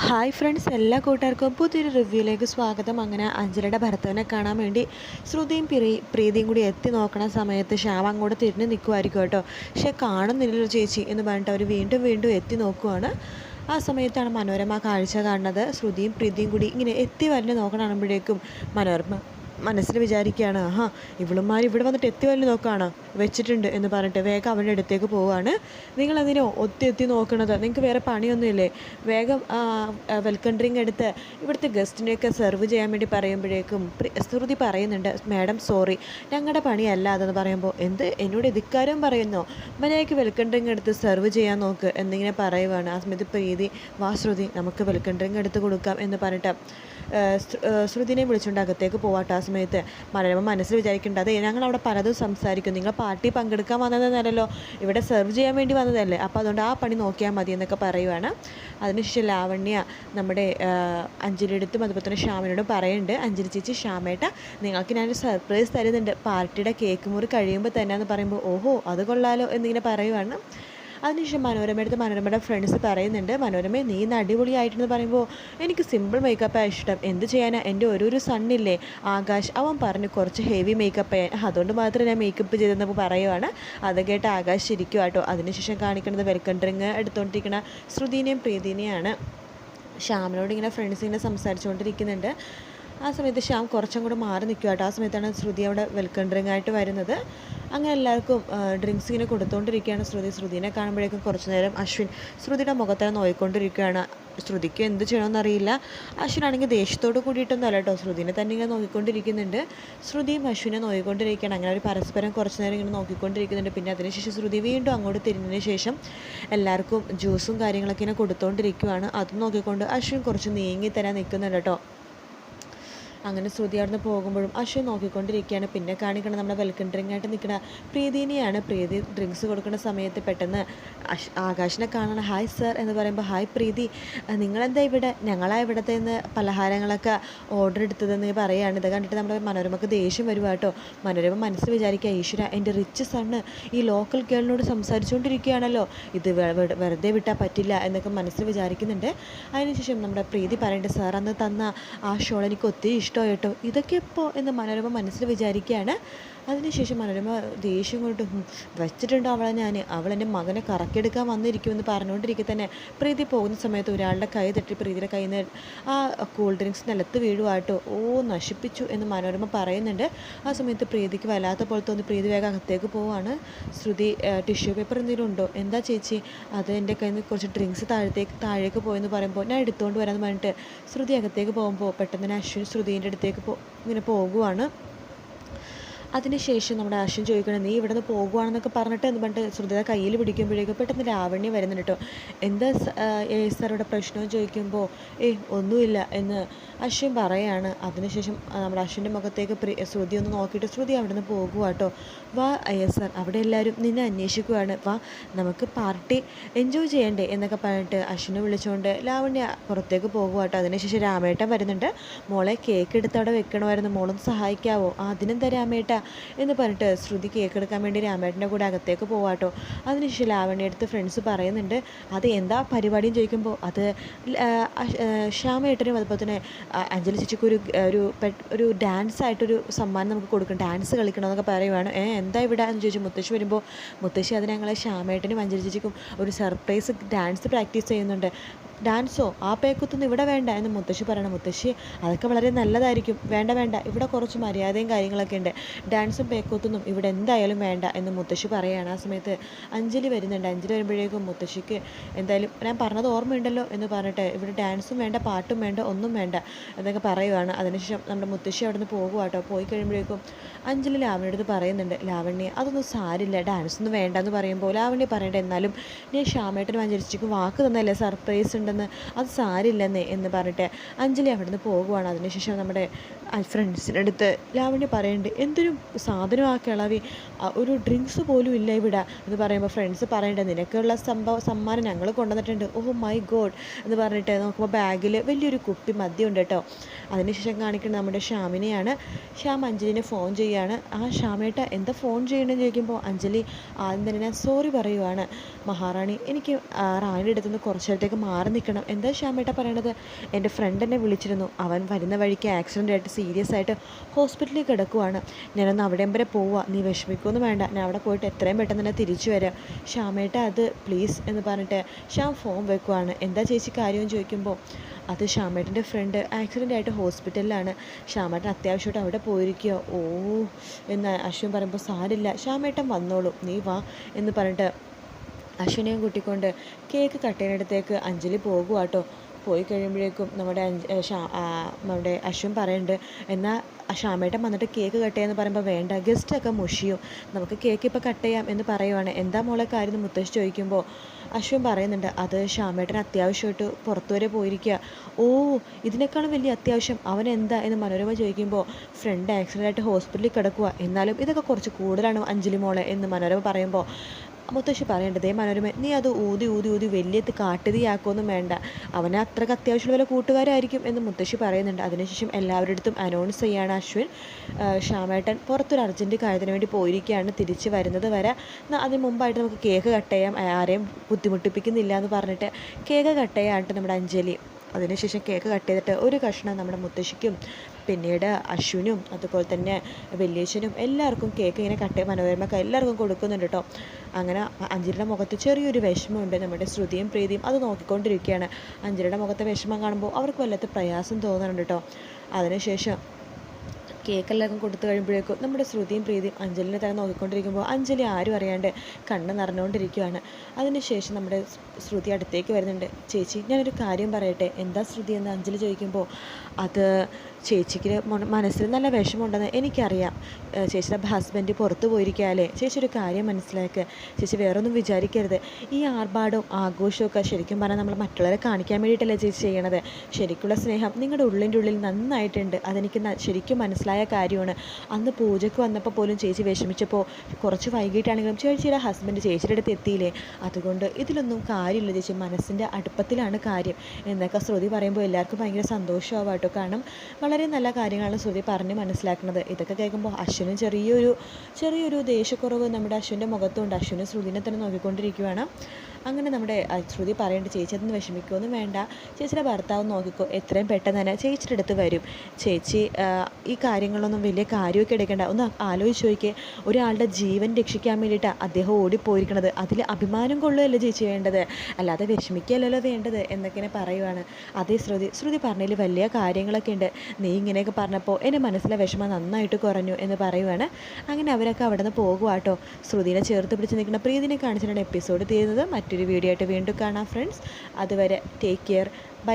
Hi friends എല്ലാ കൂട്ടുകാർക്കും പുതിയൊരു റിവ്യൂയിലേക്ക് സ്വാഗതം. അങ്ങനെ അഞ്ജലിയുടെ ഭർത്താവിനെ കാണാൻ വേണ്ടി ശ്രുതിയും പ്രീ പ്രീതിയും കൂടി എത്തി നോക്കണ സമയത്ത് ശ്യാം അങ്ങോട്ട് തിരിഞ്ഞ് നിൽക്കുമായിരിക്കും കേട്ടോ. പക്ഷെ കാണുന്നില്ലല്ലോ ചേച്ചി എന്ന് പറഞ്ഞിട്ട് അവർ വീണ്ടും വീണ്ടും എത്തി നോക്കുവാണ്. ആ സമയത്താണ് മനോരമ കാഴ്ച കാണുന്നത്. ശ്രുതിയും പ്രീതിയും കൂടി ഇങ്ങനെ എത്തി വരണ നോക്കണമ്പോഴേക്കും മനോരമ മനസ്സിൽ വിചാരിക്കുകയാണ് ആഹാ ഇവളുമാർ ഇവിടെ വന്നിട്ട് എത്തി വരൽ നോക്കുകയാണ് വെച്ചിട്ടുണ്ട് എന്ന് പറഞ്ഞിട്ട് വേഗം അവരുടെ അടുത്തേക്ക് പോവുകയാണ്. നിങ്ങൾ എന്തിനോ ഒത്തി എത്തി നോക്കണത്? നിങ്ങൾക്ക് വേറെ പണിയൊന്നുമില്ലേ? വേഗം വെൽക്കം ഡ്രിങ്ക് എടുത്ത് ഇവിടുത്തെ ഗസ്റ്റിനെയൊക്കെ സെർവ് ചെയ്യാൻ വേണ്ടി പറയുമ്പോഴേക്കും ശ്രുതി പറയുന്നുണ്ട് മാഡം സോറി ഞങ്ങളുടെ പണിയല്ല അതെന്ന് പറയുമ്പോൾ എന്ത്? എന്നോട് ഇധിക്കാരം പറയുന്നു? മര്യാദയ്ക്ക് വെൽക്കം ഡ്രിങ്ക് എടുത്ത് സെർവ് ചെയ്യാൻ നോക്ക് എന്നിങ്ങനെ പറയുവാണ്. ആ സമയത്ത് പ്രീതി വാ ശ്രുതി നമുക്ക് വെൽക്കം ഡ്രിങ്ക് എടുത്ത് കൊടുക്കാം എന്ന് പറഞ്ഞിട്ട് ശ്രുതിനെ വിളിച്ചുകൊണ്ട് അകത്തേക്ക് പോവാട്ടോ. ആ സമയത്ത് മലയാളം മനസ്സിൽ വിചാരിക്കേണ്ടത് ഞങ്ങൾ അവിടെ പലതും സംസാരിക്കും നിങ്ങൾ പാർട്ടി പങ്കെടുക്കാൻ വന്നതെന്നല്ലോ ഇവിടെ സെർവ് ചെയ്യാൻ വേണ്ടി വന്നതല്ലേ. അപ്പോൾ അതുകൊണ്ട് ആ പണി നോക്കിയാൽ മതി എന്നൊക്കെ പറയുവാണ്. അതിനുശേഷം ലാവണ്യ നമ്മുടെ അഞ്ജലിയെടുത്തും അതുപോലെ തന്നെ ശ്യാമിനോടും പറയുന്നുണ്ട്. അഞ്ജലി ചേച്ചി ശ്യാമേട്ട നിങ്ങൾക്ക് ഞാനൊരു സർപ്രൈസ് തരുന്നുണ്ട്. പാർട്ടിയുടെ കേക്ക് മുറി കഴിയുമ്പോൾ തന്നെ എന്ന് പറയുമ്പോൾ ഓഹോ അത് കൊള്ളാലോ എന്നിങ്ങനെ പറയുവാണ്. അതിനുശേഷം മനോരമയുടെ അടുത്ത് മനോരമയുടെ ഫ്രണ്ട്സ് പറയുന്നുണ്ട്. മനോരമ നീ ഇന്ന് അടിപൊളിയായിട്ടെന്ന് പറയുമ്പോൾ എനിക്ക് സിമ്പിൾ മേക്കപ്പാണ് ഇഷ്ടം. എന്ത് ചെയ്യാനാണ് എന്റെ ഓരോരു സണ്ണില്ലേ ആകാശ് അവൻ പറഞ്ഞു കുറച്ച് ഹെവി മേക്കപ്പ് ചെയ്യാൻ അതുകൊണ്ട് മാത്രമേ ഞാൻ മേക്കപ്പ് ചെയ്തെന്ന് പറയുവാണ്. അത് കേട്ട് ആകാശ് ഇരിക്കും കേട്ടോ അതിനുശേഷം കാണിക്കുന്നത് വെൽക്കം ഡ്രിങ്ക് എടുത്തുകൊണ്ടിരിക്കുന്ന ശ്രുതിനെയും പ്രീതിനെയാണ്. ശ്യാമിനോട് ഇങ്ങനെ ഫ്രണ്ട്സ് ഇങ്ങനെ സംസാരിച്ചുകൊണ്ടിരിക്കുന്നുണ്ട് ആ സമയത്ത് ശ്യാം കുറച്ചും കൂടെ മാറി നിൽക്കുക കേട്ടോ. ആ സമയത്താണ് ശ്രുതി അവിടെ വെൽക്കം ഡ്രിങ്ക് ആയിട്ട് വരുന്നത്. അങ്ങനെ എല്ലാവർക്കും ഡ്രിങ്ക്സ് ഇങ്ങനെ കൊടുത്തുകൊണ്ടിരിക്കുകയാണ് ശ്രുതി. ശ്രുതിനെ കാണുമ്പോഴേക്കും കുറച്ച് നേരം അശ്വിൻ ശ്രുതിയുടെ മുഖത്തെ നോയിക്കൊണ്ടിരിക്കുകയാണ്. ശ്രുതിക്ക് എന്ത് ചെയ്യണമെന്നറിയില്ല അശ്വിനാണെങ്കിൽ ദേഷ്യത്തോട് കൂടിയിട്ടൊന്നും അല്ല കേട്ടോ. ശ്രുതിനെ തന്നെ ഇങ്ങനെ നോക്കിക്കൊണ്ടിരിക്കുന്നുണ്ട്. ശ്രുതിയും അശ്വിനെ നോക്കിക്കൊണ്ടിരിക്കുകയാണ് അങ്ങനെ ഒരു പരസ്പരം കുറച്ച് നേരം ഇങ്ങനെ നോക്കിക്കൊണ്ടിരിക്കുന്നുണ്ട്. പിന്നെ അതിനുശേഷം ശ്രുതി വീണ്ടും അങ്ങോട്ട് തിരിഞ്ഞതിന് ശേഷം എല്ലാവർക്കും ജ്യൂസും കാര്യങ്ങളൊക്കെ ഇങ്ങനെ കൊടുത്തുകൊണ്ടിരിക്കുകയാണ് അതും നോക്കിക്കൊണ്ട് അശ്വിൻ കുറച്ച് നീങ്ങി തരാൻ നിൽക്കുന്നുണ്ട് കേട്ടോ. അങ്ങനെ ശ്രുതി അവിടുന്ന് പോകുമ്പോഴും അശു നോക്കിക്കൊണ്ടിരിക്കുകയാണ്. പിന്നെ കാണിക്കണം നമ്മുടെ വെൽക്കം ഡ്രിങ്ക് ആയിട്ട് നിൽക്കുന്ന പ്രീതിനെയാണ്. പ്രീതി ഡ്രിങ്ക്സ് കൊടുക്കുന്ന സമയത്ത് പെട്ടെന്ന് ആകാശിനെ കാണണം. ഹായ് സർ എന്ന് പറയുമ്പോൾ ഹായ് പ്രീതി. നിങ്ങളെന്താ ഇവിടെ? ഞങ്ങളാ ഇവിടത്തെ നിന്ന് പലഹാരങ്ങളൊക്കെ ഓർഡർ എടുത്തതെന്ന് പറയുകയാണ് ഇത് കണ്ടിട്ട് നമ്മുടെ മനോരമക്ക് ദേഷ്യം വരുക കേട്ടോ. മനോരമ മനസ്സിൽ വിചാരിക്കുക ഈശ്വര എന്റെ റിച്ച് സണ്ണ് ഈ ലോക്കൽ ഗേളിനോട് സംസാരിച്ചുകൊണ്ടിരിക്കുകയാണല്ലോ. ഇത് വെറുതെ വിട്ടാൽ പറ്റില്ല എന്നൊക്കെ മനസ്സിൽ വിചാരിക്കുന്നുണ്ട്. അതിനുശേഷം നമ്മുടെ പ്രീതി പറയേണ്ടത് സാർ അന്ന് തന്ന ആ ഷോൾ എനിക്ക് ഒത്തിരി ഇഷ്ടമായി കേട്ടോ ഇതൊക്കെ എപ്പോൾ എന്ന് മനോരമ മനസ്സിൽ വിചാരിക്കുകയാണ്. അതിനുശേഷം മനോരമ ദേഷ്യം കൊണ്ട് വെച്ചിട്ടുണ്ട് അവളെ ഞാൻ അവൾ എന്റെ മകനെ കറക്കിയെടുക്കാൻ വന്നിരിക്കുമെന്ന് പറഞ്ഞുകൊണ്ടിരിക്കെ തന്നെ പ്രീതി പോകുന്ന സമയത്ത് ഒരാളുടെ കൈ തട്ടി പ്രീതിയുടെ കയ്യിൽ നിന്ന് ആ കൂൾ ഡ്രിങ്ക്സ് നിലത്ത് വീഴുവാട്ടോ ഓ നശിപ്പിച്ചു എന്ന് മനോരമ പറയുന്നുണ്ട്. ആ സമയത്ത് പ്രീതിക്ക് വല്ലാത്ത പോലെ തോന്നി. പ്രീതി വേഗം അകത്തേക്ക് പോവാണ്. ശ്രുതി ടിഷ്യൂ പേപ്പർ എന്തെങ്കിലും ഉണ്ടോ? എന്താ ചേച്ചി? അത് എന്റെ കയ്യിൽ നിന്ന് കുറച്ച് ഡ്രിങ്ക്സ് താഴത്തേക്ക് താഴേക്ക് പോയെന്ന് പറയുമ്പോൾ ഞാൻ എടുത്തുകൊണ്ട് വരാമെന്ന് പറഞ്ഞിട്ട് ശ്രുതി അകത്തേക്ക് പോകുമ്പോൾ പെട്ടെന്ന് തന്നെ അശ്വിൻ ശ്രുതിന്റെ അടുത്തേക്ക് പോ ഇങ്ങനെ പോകുവാണ്. അതിനുശേഷം നമ്മുടെ അശ്വിൻ ചോദിക്കണം നീ ഇവിടെ നിന്ന് പോകുവാണെന്നൊക്കെ പറഞ്ഞിട്ട് എന്ന് പറഞ്ഞിട്ട് ശ്രുതിത കയ്യിൽ പിടിക്കുമ്പോഴേക്കും പെട്ടെന്ന് ലാവണ്യ വരുന്നുണ്ട് കേട്ടോ. എന്താ ഏ സാറുടെ പ്രശ്നം ചോദിക്കുമ്പോൾ ഏയ് ഒന്നുമില്ല എന്ന് അശ്വിൻ പറയാണ്. അതിനുശേഷം നമ്മുടെ അശ്വിന്റെ മുഖത്തേക്ക് പ്രി ശ്രുതി ഒന്ന് നോക്കിയിട്ട് ശ്രുതി അവിടെ നിന്ന് പോകുക കേട്ടോ വാ ഏ സാർ അവിടെ എല്ലാവരും നിന്നെ അന്വേഷിക്കുകയാണ് വാ നമുക്ക് പാർട്ടി എൻജോയ് ചെയ്യണ്ടേ എന്നൊക്കെ പറഞ്ഞിട്ട് അശ്വിനെ വിളിച്ചുകൊണ്ട് ലാവണ്യ പുറത്തേക്ക് പോകുക കേട്ടോ അതിനുശേഷം രാമേട്ടൻ വരുന്നുണ്ട്. മോളെ കേക്ക് എടുത്ത് അവിടെ വെക്കണമായിരുന്നു. മോളൊന്ന് സഹായിക്കാവോ? "ആ, അതിനെന്താ രാമേട്ട? എന്ന് പറഞ്ഞിട്ട് ശ്രുതി കേക്ക് എടുക്കാൻ വേണ്ടി രാമേട്ടന്റെ കൂടെ അകത്തേക്ക് പോവാട്ടോ. അതിനുശേഷം ലാവണ്യ അടുത്ത് ഫ്രണ്ട്സ് പറയുന്നുണ്ട് അത് എന്താ പരിപാടിയും ചോദിക്കുമ്പോൾ അത് ശ്യാമേട്ടനും അതുപോലെ തന്നെ അഞ്ജലി ചേച്ചിക്ക് ഒരു ഒരു ഒരു ഡാൻസ് ആയിട്ടൊരു സമ്മാനം നമുക്ക് കൊടുക്കണം ഡാൻസ് കളിക്കണമെന്നൊക്കെ പറയുവാണ്. ഏ എന്താ ഇവിടെ? എന്ന് ചോദിച്ചു മുത്തശ്ശി വരുമ്പോൾ മുത്തശ്ശി അത് ഞങ്ങളെ ശ്യാമേട്ടനും അഞ്ജലി ചേച്ചിക്കും ഒരു സർപ്രൈസ് ഡാൻസ് പ്രാക്ടീസ് ചെയ്യുന്നുണ്ട്. ഡാൻസോ ആ പേക്കുത്തൊന്നും ഇവിടെ വേണ്ട എന്ന് മുത്തശ്ശി പറയണം മുത്തശ്ശി അതൊക്കെ വളരെ നല്ലതായിരിക്കും. വേണ്ട വേണ്ട ഇവിടെ കുറച്ച് മര്യാദയും കാര്യങ്ങളൊക്കെ ഉണ്ട്. ഡാൻസും പേക്കൂത്തൊന്നും ഇവിടെ എന്തായാലും വേണ്ട എന്ന് മുത്തശ്ശി പറയുകയാണ് ആ സമയത്ത് അഞ്ജലി വരുന്നുണ്ട്. അഞ്ജലി വരുമ്പോഴേക്കും മുത്തശ്ശിക്ക് എന്തായാലും ഞാൻ പറഞ്ഞത് ഓർമ്മയുണ്ടല്ലോ എന്ന് പറഞ്ഞിട്ട് ഇവിടെ ഡാൻസും വേണ്ട പാട്ടും വേണ്ട ഒന്നും വേണ്ട എന്നൊക്കെ പറയുവാണ്. അതിനുശേഷം നമ്മുടെ മുത്തശ്ശി അവിടെ നിന്ന് പോകുക കേട്ടോ പോയി കഴിയുമ്പോഴേക്കും അഞ്ജലി ലാവണിയുടെ അടുത്ത് പറയുന്നുണ്ട് ലാവണ്യ അതൊന്നും സാരില്ല. ഡാൻസ് ഒന്നും വേണ്ട എന്ന് പറയുമ്പോൾ ലാവണ്യ പറയണ്ട എന്നാലും ഞാൻ ശ്യാമേട്ടനും അഞ്ജലിച്ചിക്കും വാക്ക് തന്നല്ലേ സർപ്രൈസ് ഉണ്ടെന്ന്. അത് സാരില്ലെന്നേ എന്ന് പറഞ്ഞിട്ട് അഞ്ജലി അവിടുന്ന് പോകുവാണ്. അതിനുശേഷം നമ്മുടെ ഫ്രണ്ട്സിന്റെ അടുത്ത് ലാവണ്യ പറയുന്നുണ്ട് എന്തൊരു സാധനം ആ കിളവി ഒരു ഡ്രിങ്ക്സ് പോലും ഇല്ല ഇവിടെ. എന്ന് പറയുമ്പോൾ ഫ്രണ്ട്സ് പറയുന്നുണ്ട് നിനക്കുള്ള സംഭവ സമ്മാനം ഞങ്ങൾ കൊണ്ടുവന്നിട്ടുണ്ട്. ഓ മൈ ഗോഡ് എന്ന് പറഞ്ഞിട്ട് നോക്കുമ്പോൾ ബാഗിൽ വലിയൊരു കുപ്പി മദ്യം ഉണ്ട് കേട്ടോ. അതിനുശേഷം കാണിക്കുന്നത് നമ്മുടെ ഷ്യാമിനെയാണ് ശ്യാം അഞ്ജലിനെ ഫോൺ ചെയ്യുകയാണ് ആ ഷ്യാമേട്ട എന്താ ഫോൺ ചെയ്യണമെന്ന് ചോദിക്കുമ്പോൾ അഞ്ജലി ആദ്യം തന്നെ ഞാൻ സോറി പറയുവാണ്. മഹാറാണി എനിക്ക് റാണിയുടെ അടുത്തുനിന്ന് കുറച്ച് നേരത്തേക്ക് മാറി നിൽക്കണം. എന്താ ശ്യാമേട്ട പറയണത്? എന്റെ ഫ്രണ്ട് എന്നെ വിളിച്ചിരുന്നു. അവൻ വരുന്ന വഴിക്ക് ആക്സിഡന്റ് ആയിട്ട് സീരിയസ് ആയിട്ട് ഹോസ്പിറ്റലിൽ കിടക്കുവാണ്. ഞാനൊന്ന് അവിടെ വരെ പോവുക നീ വിഷമിക്കൊന്നും വേണ്ട. ഞാൻ അവിടെ പോയിട്ട് എത്രയും പെട്ടെന്ന് തന്നെ തിരിച്ചു വരാം. ശ്യാമേട്ട അത് പ്ലീസ് എന്ന് പറഞ്ഞിട്ട് ശ്യാം ഫോം വെക്കുവാണ്. എന്താ ചേച്ചി കാര്യം ചോദിക്കുമ്പോൾ അത് ശ്യാമേട്ടന്റെ ഫ്രണ്ട് ആക്സിഡന്റ് ആയിട്ട് ഹോസ്പിറ്റലിലാണ്. ശ്യാമേട്ടൻ അത്യാവശ്യമായിട്ട് അവിടെ പോയിരിക്കുക ഓ എന്ന് അശ്വിൻ പറയുമ്പോൾ സാരില്ല. ശ്യാമേട്ടൻ വന്നോളൂ. നീ വാ എന്ന് പറഞ്ഞിട്ട് അശ്വിനെയും കൂട്ടിക്കൊണ്ട് കേക്ക് കട്ടേനടുത്തേക്ക് അഞ്ജലി പോകുക കേട്ടോ പോയി കഴിയുമ്പോഴേക്കും നമ്മുടെ നമ്മുടെ അശ്വിൻ പറയുന്നുണ്ട് എന്നാൽ ഷാമേട്ടൻ വന്നിട്ട് കേക്ക് കട്ട് ചെയ്യാമെന്ന് പറയുമ്പോൾ വേണ്ട ഗസ്റ്റൊക്കെ മുഷിയും. നമുക്ക് കേക്ക് ഇപ്പോൾ കട്ട് ചെയ്യാം എന്ന് പറയുവാണ്. എന്താ മോളെ കാര്യം മുത്തശ്ശി ചോദിക്കുമ്പോൾ അശ്വിൻ പറയുന്നുണ്ട് അത് ഷാമേട്ടൻ അത്യാവശ്യമായിട്ട് പുറത്തു വരെ പോയിരിക്കുക ഓ ഇതിനേക്കാളും വലിയ അത്യാവശ്യം അവൻ എന്താ എന്ന് മനോരമ ചോദിക്കുമ്പോൾ ഫ്രണ്ട് ആക്സിഡന്റ് ആയിട്ട് ഹോസ്പിറ്റലിൽ കിടക്കുക എന്നാലും ഇതൊക്കെ കുറച്ച് കൂടുതലാണ് അഞ്ജലി മോളെ എന്ന് മനോരമ പറയുമ്പോൾ മുത്തശ്ശി പറയേണ്ടത് മനോരമ നീ അത് ഊതി ഊതി ഊതി വലിയ കാട്ടുതീയാക്കൊന്നും വേണ്ട. അവനെ അത്രയ്ക്ക് അത്യാവശ്യമുള്ള വല്ല കൂട്ടുകാരായിരിക്കും എന്ന് മുത്തശ്ശി പറയുന്നുണ്ട്. അതിനുശേഷം എല്ലാവരുടെ അടുത്തും അനൗൺസ് ചെയ്യാണ് അശ്വിൻ. ശ്യാമേട്ടൻ പുറത്തൊരു അർജന്റ് കാര്യത്തിന് വേണ്ടി പോയിരിക്കുകയാണ്. തിരിച്ച് വരുന്നത് വരെ അതിന് മുമ്പായിട്ട് നമുക്ക് കേക്ക് കട്ട് ചെയ്യാം. ആരെയും ബുദ്ധിമുട്ടിപ്പിക്കുന്നില്ല എന്ന് പറഞ്ഞിട്ട് കേക്ക് കട്ട് ചെയ്യാനായിട്ട് നമ്മുടെ അഞ്ജലി. അതിനുശേഷം കേക്ക് കട്ട് ചെയ്തിട്ട് ഒരു കഷ്ണം നമ്മുടെ മുത്തശ്ശിക്കും പിന്നീട് അശ്വിനും അതുപോലെ തന്നെ വലിയച്ഛനും എല്ലാവർക്കും കേക്ക് ഇങ്ങനെ കട്ട് മനോരമക്ക് എല്ലാവർക്കും കൊടുക്കുന്നുണ്ട് കേട്ടോ. അങ്ങനെ അഞ്ജലിയുടെ മുഖത്ത് ചെറിയൊരു വിഷമമുണ്ട്. നമ്മുടെ ശ്രുതിയും പ്രീതിയും അത് നോക്കിക്കൊണ്ടിരിക്കുകയാണ്. അഞ്ജലിയുടെ മുഖത്തെ വിഷമം കാണുമ്പോൾ അവർക്ക് വല്ലാത്ത പ്രയാസം തോന്നുന്നുണ്ട് കേട്ടോ. അതിനുശേഷം കേക്ക് എല്ലാവർക്കും കൊടുത്തു കഴിയുമ്പോഴേക്കും നമ്മുടെ ശ്രുതിയും പ്രീതിയും അഞ്ജലിനെ തന്നെ നോക്കിക്കൊണ്ടിരിക്കുമ്പോൾ അഞ്ജലി ആരും അറിയാണ്ട് കണ്ണ് നിറഞ്ഞുകൊണ്ടിരിക്കുകയാണ് അതിനുശേഷം നമ്മുടെ ശ്രുതി അടുത്തേക്ക് വരുന്നുണ്ട്. ചേച്ചി ഞാനൊരു കാര്യം പറയട്ടെ? എന്താ ശ്രുതി? എന്ന് അഞ്ജലി ചോദിക്കുമ്പോൾ അത് ചേച്ചിക്ക് മനസ്സിൽ നല്ല വിഷമമുണ്ടെന്ന് എനിക്കറിയാം. ചേച്ചിയുടെ ഹസ്ബൻഡ് പുറത്തു പോയിരിക്കാല്ലേ ചേച്ചി ഒരു കാര്യം മനസ്സിലാക്കുക ചേച്ചി വേറെ ഒന്നും വിചാരിക്കരുത്. ഈ ആർഭാടവും ആഘോഷവും ഒക്കെ ശരിക്കും പറഞ്ഞാൽ നമ്മൾ മറ്റുള്ളവരെ കാണിക്കാൻ വേണ്ടിയിട്ടല്ലേ ചേച്ചി ചെയ്യണത്? ശരിക്കുള്ള സ്നേഹം നിങ്ങളുടെ ഉള്ളിന്റെ ഉള്ളിൽ നന്നായിട്ടുണ്ട്. അതെനിക്ക് ശരിക്കും ശരിക്കും മനസ്സിലായ കാര്യമാണ്. അന്ന് പൂജയ്ക്ക് വന്നപ്പോൾ പോലും ചേച്ചി വിഷമിച്ചപ്പോൾ കുറച്ച് വൈകിട്ടാണെങ്കിലും ചേച്ചിയുടെ ഹസ്ബൻഡ് ചേച്ചിയുടെ അടുത്ത് എത്തിയില്ലേ? അതുകൊണ്ട് ഇതിലൊന്നും കാര്യമില്ല ചേച്ചി. മനസ്സിന്റെ അടുപ്പത്തിലാണ് കാര്യം. എന്നൊക്കെ ശ്രുതി പറയുമ്പോൾ എല്ലാവർക്കും ഭയങ്കര സന്തോഷമാവും കേട്ടോ. കാരണം വളരെ നല്ല കാര്യങ്ങളാണ് ശ്രുതി പറഞ്ഞ് മനസ്സിലാക്കുന്നത്. ഇതൊക്കെ കേൾക്കുമ്പോൾ അശ്വിന് ചെറിയൊരു ചെറിയൊരു ദേഷ്യക്കുറവ് നമ്മുടെ അശ്വിന്റെ മുഖത്തുണ്ട്. അശ്വിന് ശ്രുതിനെ തന്നെ നോക്കിക്കൊണ്ടിരിക്കുകയാണ് അങ്ങനെ നമ്മുടെ ശ്രുതി പറയുന്നുണ്ട് ചേച്ചി അതൊന്നും വിഷമിക്കുകയൊന്നും വേണ്ട. ചേച്ചിയുടെ ഭർത്താവ് നോക്കിക്കോ എത്രയും പെട്ടെന്ന് തന്നെ ചേച്ചിയുടെ അടുത്ത് വരും. ചേച്ചി ഈ കാര്യങ്ങളൊന്നും വലിയ കാര്യമൊക്കെ എടുക്കേണ്ട. ഒന്ന് ആലോചിച്ച് നോക്കിയേ ഒരാളുടെ ജീവൻ രക്ഷിക്കാൻ വേണ്ടിയിട്ടാണ് അദ്ദേഹം ഓടിപ്പോയിരിക്കണത്. അതിൽ അഭിമാനം കൊള്ളുകയല്ലേ ചേച്ചി വേണ്ടത്? അല്ലാതെ വിഷമിക്കുകയല്ലല്ലോ വേണ്ടത് എന്നൊക്കെ പറയുവാണ്. അതേ ശ്രുതി ശ്രുതി പറഞ്ഞതിൽ വലിയ കാര്യങ്ങളൊക്കെ ഉണ്ട്. നീ ഇങ്ങനെയൊക്കെ പറഞ്ഞപ്പോൾ എന്റെ മനസ്സിലെ വിഷമം നന്നായിട്ട് കുറഞ്ഞു എന്ന് പറയുവാണ്. അങ്ങനെ അവരൊക്കെ അവിടെ നിന്ന് പോകുക കേട്ടോ ശ്രുതിനെ ചേർത്ത് പിടിച്ച് നിൽക്കുന്ന പ്രീതിനെ കാണിച്ചിട്ടാണ് എപ്പിസോഡ് തീരുന്നത്. മറ്റൊരു വീഡിയോ ആയിട്ട് വീണ്ടും കാണാം ഫ്രണ്ട്സ് അതുവരെ ടേക്ക് കെയർ ബൈ